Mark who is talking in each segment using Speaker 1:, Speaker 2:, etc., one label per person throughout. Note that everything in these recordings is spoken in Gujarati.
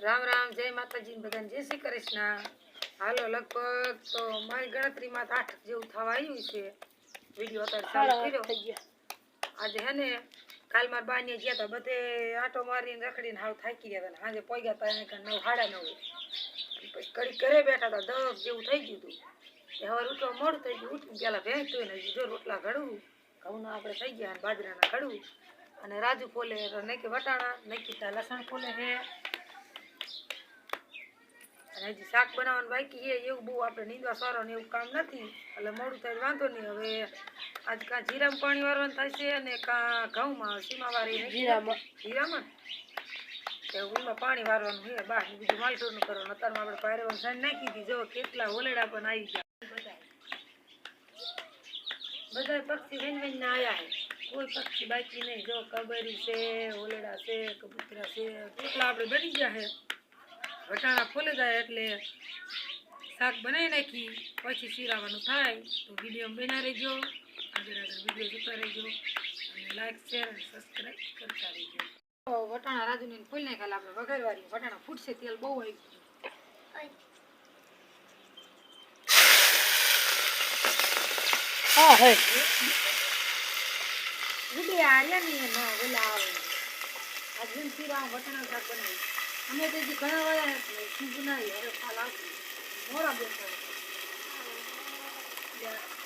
Speaker 1: રામ રામ જય માતાજી બધાને જય શ્રી કૃષ્ણ. હાલો લગભગ તો મારી ગણતરીમાં તો આઠ જેવું થવા આવ્યું છે. વીડિયો અત્યારે ચાલુ કર્યો. આજે હે ને કાલ મારા બાને ગયા હતા બધે આટો મારીને રખડીને હાવ થાકી ગયા હતા સાંજે પોગ્યા હતા એને નવ સાડા નવે. પછી કડી ઘરે બેઠા હતા દસ જેવું થઈ ગયું હતું એ હવે ઉઠવા મોડું થઈ ગયું ઉઠી પેલા ભેંચતું ને જો રોટલા ઘડવું. ઘઉંના આપણે થઈ ગયા અને બાજરાના ઘડવું. અને રાજુ ફોલે નક્કી વટાણા નક્કી લસણ ફોલે છે અને હજી શાક બનાવવાનું બાકી છે એવું બહુ આપણે નીંદવા સારો ને એવું કામ નથી. એટલે મોડું થાય વાંધો નહીં. હવે આજ કાં જીરામાં પાણી વારવાનું થાય છે અને કાં ઘઉંમાં સીમાવાળી જીરામાં. જીરામાં? એવું પાણી વારવાનું હોય બહાર બીજું માલઢોરનું કરવાનું. અત્યારમાં આપણે પાયરવાનું સાંજ નાખી દીધી જો કેટલા ઓલેડા પણ આવી ગયા. બધા પક્ષી વેન વેન ના આવ્યા છે. કોઈ પક્ષી બાકી નહીં. જો કબરી છે ઓલેડા છે કબૂતરા છે કેટલા આપણે બની ગયા છે. વટાણા ફૂલી જાય એટલે શાક બનાવી નાખી પછી શીરાવાનું થાય તો વીડિયો બના રહેજો. આગળ આગળ વીડિયો જોતા રહેજો અને લાઈક શેર અને સબસ્ક્રાઈબ કરતા રહેજો. તો વટાણા રાજુની ફૂલ નાખેલા આપણે વઘારવાની વટાણા ફૂટશે તેલ બહુ આવી ગયું.
Speaker 2: હા હે.
Speaker 1: ઉડે આર્યા નહીં ન ઓલા આવે. આજે શીરા વટાણા શાક બનાવી અમે તો હજી ઘણા વાળા બનાવી હવે ખાલ આવશે મોરા બેસવા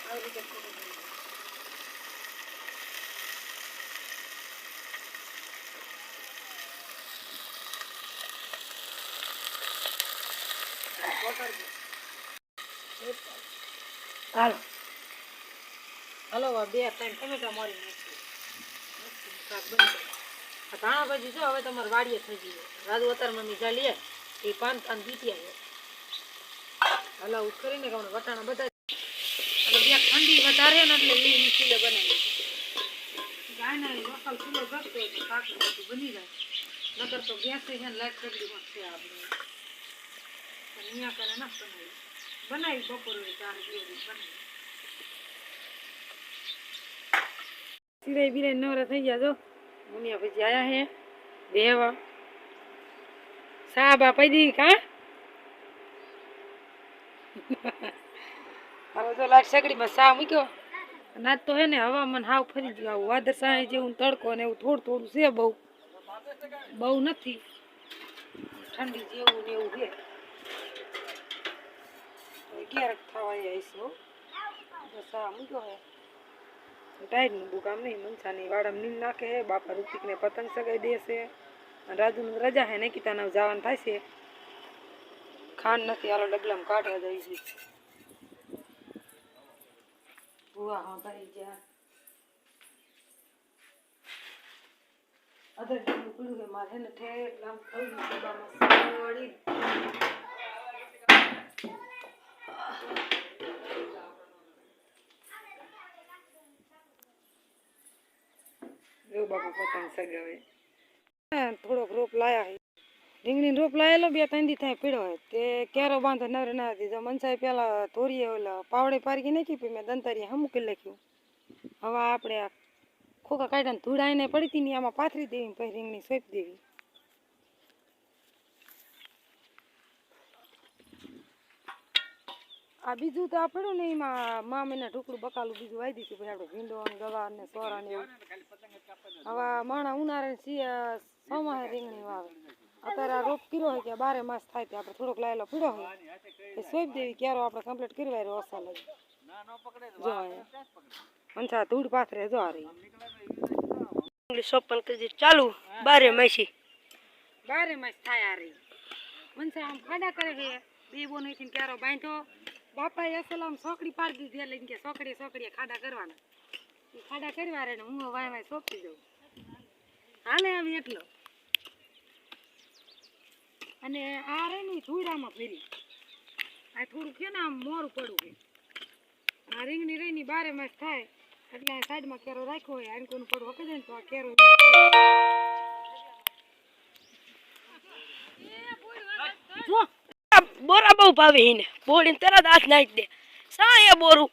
Speaker 1: આવી રીતે કરવું.
Speaker 2: હાલો.
Speaker 1: હલો બે ત્રણ ટમેટા મળી નાખીએ. શાક બની ધાણા ભાજી જો, હવે તમારે વાડીએ થઈ ગઈ રાજુ અત્યારે મમ્મી જા લે. એ પાન પાન બીતી આવ્યો હલાવ કરીને કે વટાણા બધા ઠંડી વધારે ને એટલે લીલી ચીલે બનાવી ગાયના મસાલ ચૂલો કરતો હોય તો શાક બધું બની જાય. નકર તો ગેસ છે ને લાઈટ કરી માં છે આપણે અહીંયા કરે ના બનાવી. બનાવી બપોરે ચાર જેવી બનાવી. સિરાય બિરાય નવરા થઈ ગયા જો. મુનિયા પછી આયા હે. બેવા સાબા પૈદી કા? હવે તો લાટ સગડીમાં સા મૂક્યો. આજ તો હે ને હવામાન હાવ ફરી ગયું. આવું વાદર સાંજ જેવું તડકો ને એવું થોડું થોડું છે બહુ. બહુ નથી. ઠંડી જેવું ને એવું છે. ક્યારેક થવા આવીશું સા મૂક્યો હે. ટાઈટનું બહુ કામ નહીં મનસાની વાડામાં નીમ નાખે હે બાપા ઋતિકને પતંગ સગાઈ દેશે, અને રાજુનું રજા હે નિકિતાના જવાનું થાય છે. ખાંડ નથી આલો ડગલામાં કાઢવા જાય છે. ભૂવા હા ભાઈ ગયા અધર પીળું કે મારે ને ઠેર આમ થયું ડબ્બામાં વળી એવું થોડોક રોપ લાયા રીંગણી રોપ લાયેલો બે ત્રણ દી થાય પીડો હોય તે ક્યારો બાંધો નવરે ના હતી જો મનસાઈ પેલા ધોરીએ ઓલા પાવડે પારકી નાખી, પછી મેં દંતારી હમ મૂકી લખ્યું. હવે આપણે ખોખા કાઢ્યા ધૂળ આઈને પડી હતી ને આમાં પાથરી દેવી પછી રીંગણી સોંપી દેવી. આ બીજું તો આપણું ને એમાં મામીના ઢોકળું બકાલું બીજું વાઈ દીધું. પછી આપણે ભીંડો ને ગવા ને સોરા ને એવું. હવે માણા ઉનાળે શિયા સોમાહે રીંગણી વાવે. અત્યારે આ રોપ કર્યો હોય કે બારે માસ થાય તે આપણે થોડોક લાયેલો પીડો હોય. એ સોઈપ દેવી ક્યારો આપણે કમ્પ્લીટ કરી વાય ઓસા લઈ. જો અંછા ધૂળ પાથરે જો આ રહી.
Speaker 2: ઓપન કરી ચાલુ બારે માસી.
Speaker 1: બારે માસ થાય આ રહી. મનસા આમ ખાડા કરે છે. બે બોનો ક્યારો બાંધ્યો બાપાએ અસલ આમ સોકડી પાડી દીધી એટલે એમ કે સોકડીએ સોકડીએ ખાડા કરવાના. એ ખાડા કરવા રે ને હું વાય વાય સોંપી દઉં હાલે આવી એટલો અને આ રે ને ધૂળામાં ફેરી આ થોડું કે ને આમ મોરું પડું કે આ રીંગણી રહી ની બારે માસ થાય. એટલે આ સાઈડમાં કેરો રાખ્યો હોય આને કોઈનું પડું હકે જાય ને તો આ કેરો.
Speaker 2: જો. બહુ ભાવે હિને બોડીને તરત હાથ નાખી દે. શા હે બોરું.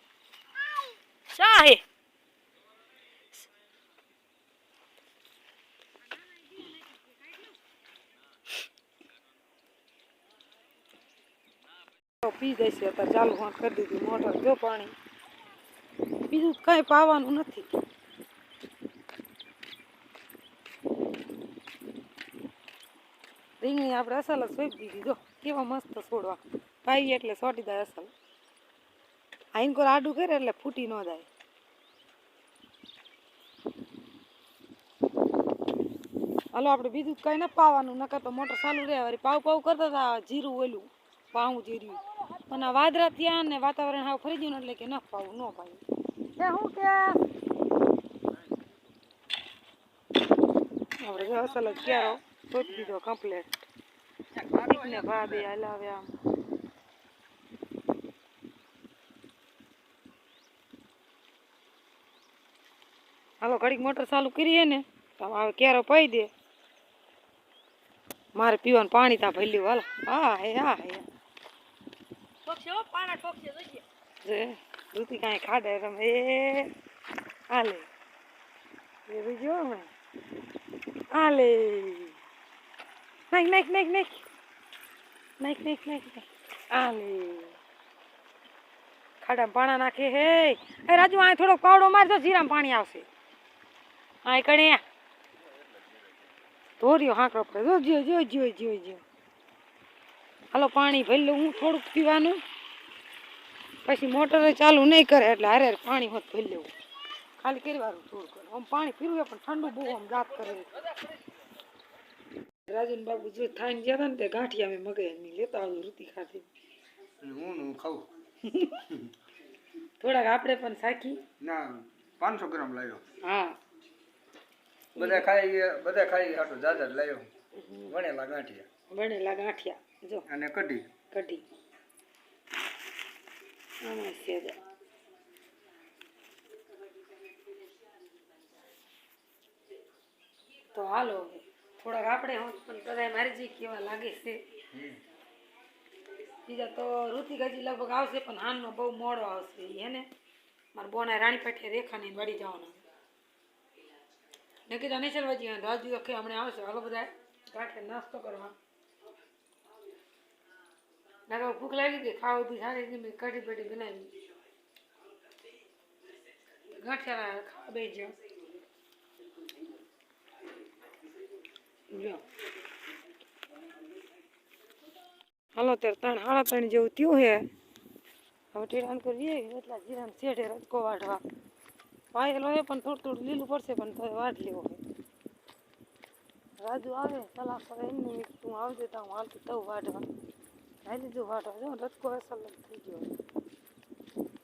Speaker 2: શા હે
Speaker 1: પી પી જશે અત્યારે. ચાલુ ફોન કરી દીધી મોટર. જો પાણી. બીજું કઈ પાવાનું નથી. રીંગણી આપણે અસલ જ સોંપી દીધી, જો. કેવા મસ્ત છોડવા. પાઈ એટલે સોટી જાય અસલ. આઈન કોર આડું કરે એટલે ફૂટી ન જાય. હલો, આપણે બીજું કઈ ન પાવાનું, નકર તો મોટર ચાલુ રહે. વારી પાવ પાવ કરતા હતા જીરું ઓલું પાવું જીર્યું પણ આ વાદરા થયા ને વાતાવરણ હાવ ફરી ગયું એટલે કે ન પાવું ન પાવું. કે શું કે? આપણે અસલ જ ક્યારો સોચી દીધો કમ્પ્લેટ ને ભા બે આમ. હાલો ઘડીક મોટર ચાલુ કરીએ ને તો હવે કેરો પાઈ દે. મારે પીવાનું પાણી ત્યાં ભર્યું હાલો. હા હે હા હે. દૂધી કાંઈ ખાડે રમે એ હાલે. એ બીજો હમણાં. હાલે. નાખ નાખ નાખ નાખ નાખ નાખ નાખ નાખ હાલે ખાડામાં પાણા નાખે હે. એ રાજુ આ થોડોક પાવડો મારજો જીરામાં પાણી આવશે. આ કણે. ધોર્યો હાંકડો પડે. જો જો જો જો જો જો. હાલો, પાણી ભરી લઉં. હું થોડુંક પીવાનું. પછી મોટર ચાલુ નહીં કરે, એટલે હારે પાણી હોત ભરી લેવું. ખાલી કરવાનું વારું થોડું કરે આમ પાણી પીવું પણ ઠંડુ બહુ આમ જાત કરે. રાજન બાબુ જો થાઈને ગયા હતા ને તે ગાંઠિયા મેં મગાઈ લેતા આવું રૂતી ખાધી.
Speaker 3: હું ખાઉં?
Speaker 1: થોડાક આપણે પણ સાખી.
Speaker 3: ના પાંચસો ગ્રામ લાવ્યો
Speaker 1: હા.
Speaker 3: બધા ખાઈ બધા ખાઈ હાટો જાજા લાવ્યો વણેલા ગાંઠિયા.
Speaker 1: વણેલા ગાંઠિયા જો.
Speaker 3: અને કઢી.
Speaker 1: કઢી. આમાં તો હાલો હવે. થોડાક આપણે હોત પણ કદાચ મારી જે કેવા લાગે છે. બીજા તો ઋતિક હજી લગભગ આવશે પણ હાનનો બહુ મોડો આવશે હેને મારા બોના રાણી પેઠે રેખાની વળી જવાના. ને કીધા નહીં ચાલવાજી રાજુ અખે હમણાં આવશે. હાલો બધા કાંઠે નાસ્તો કરવા. ના ભૂખ લાગી ગઈ ખાવા બી સારી રીતે મેં કઢી બઢી બનાવી. ગાંઠિયા ખાવા બે જાઓ હાલો ત્યારે ત્રણ સાડા ત્રણ જેવું થયું છે હવે ટેડાન કરીએ એટલા જીરાને શેઠે રજકો વાઢવા. પાયેલો હોય પણ થોડું થોડું લીલું પડશે પણ તો વાઢ લેવો હોય રાજુ આવે સલાહ કરે એમને મેં કીધું તું આવજે તો હું હાલતું તવ વાઢવા. ખાઈ લીધું વાઢવા, જો રજકો અસલ જ થઈ ગયો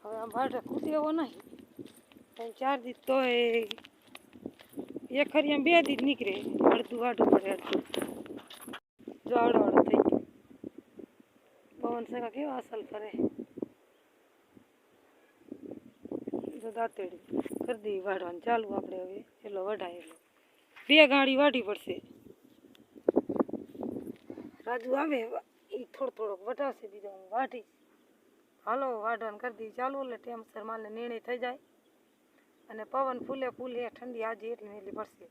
Speaker 1: હવે આમ વાઢે ખૂટે એવો નહીં. ત્રણ ચાર દી તો એક ખરી આમ બે દી જ નીકળે અડધું વાઢવું પડે અડધું જો આવડો આવડો થઈ ગયું પવન સગા કેવા અસલ ફરે જો દાંતેડી કરી દઈએ વાઢવાનું ચાલુ આપણે હવે એટલો વઢાય એટલો બે ગાડી વાઢી પડશે રાજુ આવે એ થોડો થોડોક વટાવશે બીજો હું વાઢીશ હાલો વાઢવાનું કરી દઈએ ચાલુ એટલે ટેમસર માલને નિર્ણય થઈ જાય અને પવન ફૂલે ફૂલે ઠંડી આજે એટલી એટલી પડશે.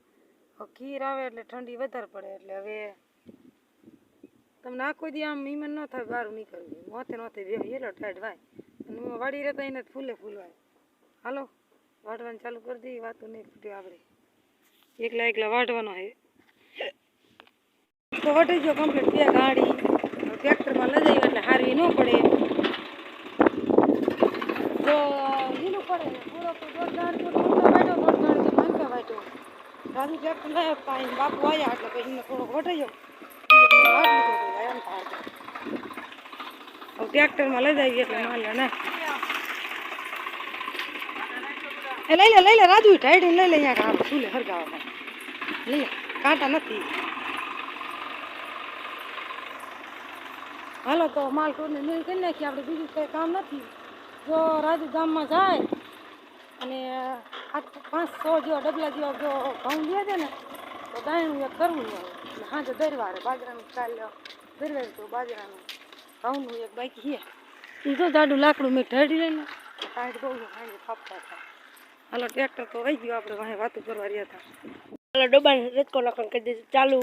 Speaker 1: ખીર આવે એટલે ઠંડી વધારે પડે એટલે હવે તમને આખો દી આમ હિમન ન થાય બહાર નીકળવી. મોતે નોતે હેલો ટાઈટ વાય અને હું વાડી રહેતા એને ફૂલે ફૂલવાય. હાલો વાઢવાનું ચાલુ કરી દઈએ, વાતો નહીં ફૂટે આપણે એકલા એકલા વાઢવાનો હે. તો વટી ગયો કમ્પ્લીટ બે ગાડી ટ્રેક્ટરમાં લઈ જઈએ એટલે હારવી ન પડે. તો લીલું પડે ગાડી ટ્રેક્ટર લઈ પાણી બાપુ આવ્યા એટલે પછી વટાઈ થાય હવે ટ્રેક્ટરમાં લઈ જઈએ એટલે માલ ને. એ લઈ લે લઈ લે, રાજુ ટાઈડી લઈ લે અહીંયા કાઢો સુલે હરગાવા લઈ લે, કાંટા નથી. હાલો તો માલ ટોરને મેળ કરી નાખીએ, આપણે બીજું કંઈ કામ નથી. જો રાજુ ગામમાં જાય અને આઠ પાંચ સો જેવા, ડબલા જેવા જો ઘઉં લે છે ને, તો દાયણું એક કરવું હોય એટલે સાંજે દરવારે બાજરાનું કાલ દરવારે તો બાજરાનું ઘઉંનું એક બાકી છે. એ તો દાડું લાકડું મેં ઢળી લઈને કાંઈ બહુ સાંજે ફાપતા હતા હાલો, ટ્રેક્ટર તો આવી ગયું, આપણે વાંહે વાતો કરવા રહ્યા હતા.
Speaker 2: હાલો, ડબ્બાને રજકો લખવાનું કરી દીધું, ચાલુ.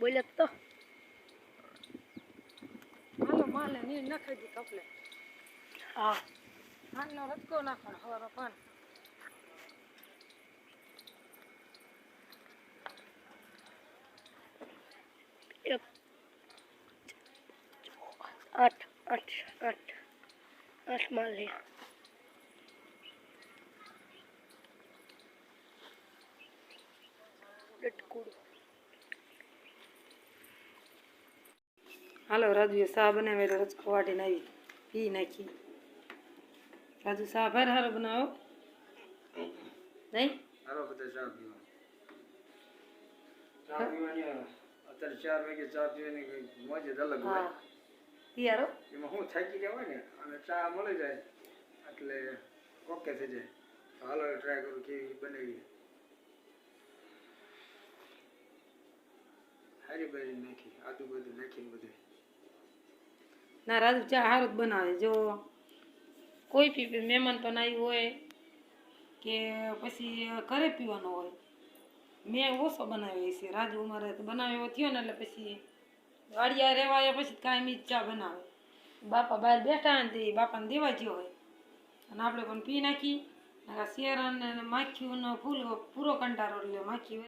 Speaker 2: બોલે તો
Speaker 1: હાલો માલે નીર નાખી દી કપલે
Speaker 2: હા
Speaker 1: ખાંડનો રચકો નાખવાનો હવાનો પાન
Speaker 2: એક આઠ આઠ આઠ આઠમાં લે ડટકુડો
Speaker 1: હાલો રાજુએ સા બનાવેલો રચકો વાટીને આવી. પી નાખી. રાજુ સા ભારે હારો બનાવો. નહીં?
Speaker 3: હાલો બધા ચા પીવા. ચા પીવાની આ અત્યારે ચાર વાગે ચા પીવાની કઈ મોજ જ અલગ હોય.
Speaker 1: હા. પિયારો?
Speaker 3: એમાં હું થાકી ગયા હોય ને અને ચા મળી જાય એટલે ઓકે થઈ જાય. તો હાલો ટ્રાય કરું કેવી બનાવી હારી બારી નાખી આદુ બધું નાખીને બધું.
Speaker 1: ના રાજુ ચા સારું જ બનાવે. જો કોઈ પી મહેમાન પણ આવ્યું હોય કે પછી ઘરે પીવાનો હોય. મેં ઓછો બનાવ્યો છે. રાજુ અમારે બનાવ્યો થયો ને એટલે પછી વાડિયા રહેવાય પછી કાંઈ ચા બનાવે. બાપા બહાર બેઠા ને તે બાપાને દેવા ગયો હોય. અને આપણે પણ પી નાખી. શેર અને માખીઓનો ફૂલ પૂરો કંટારો એટલે માખી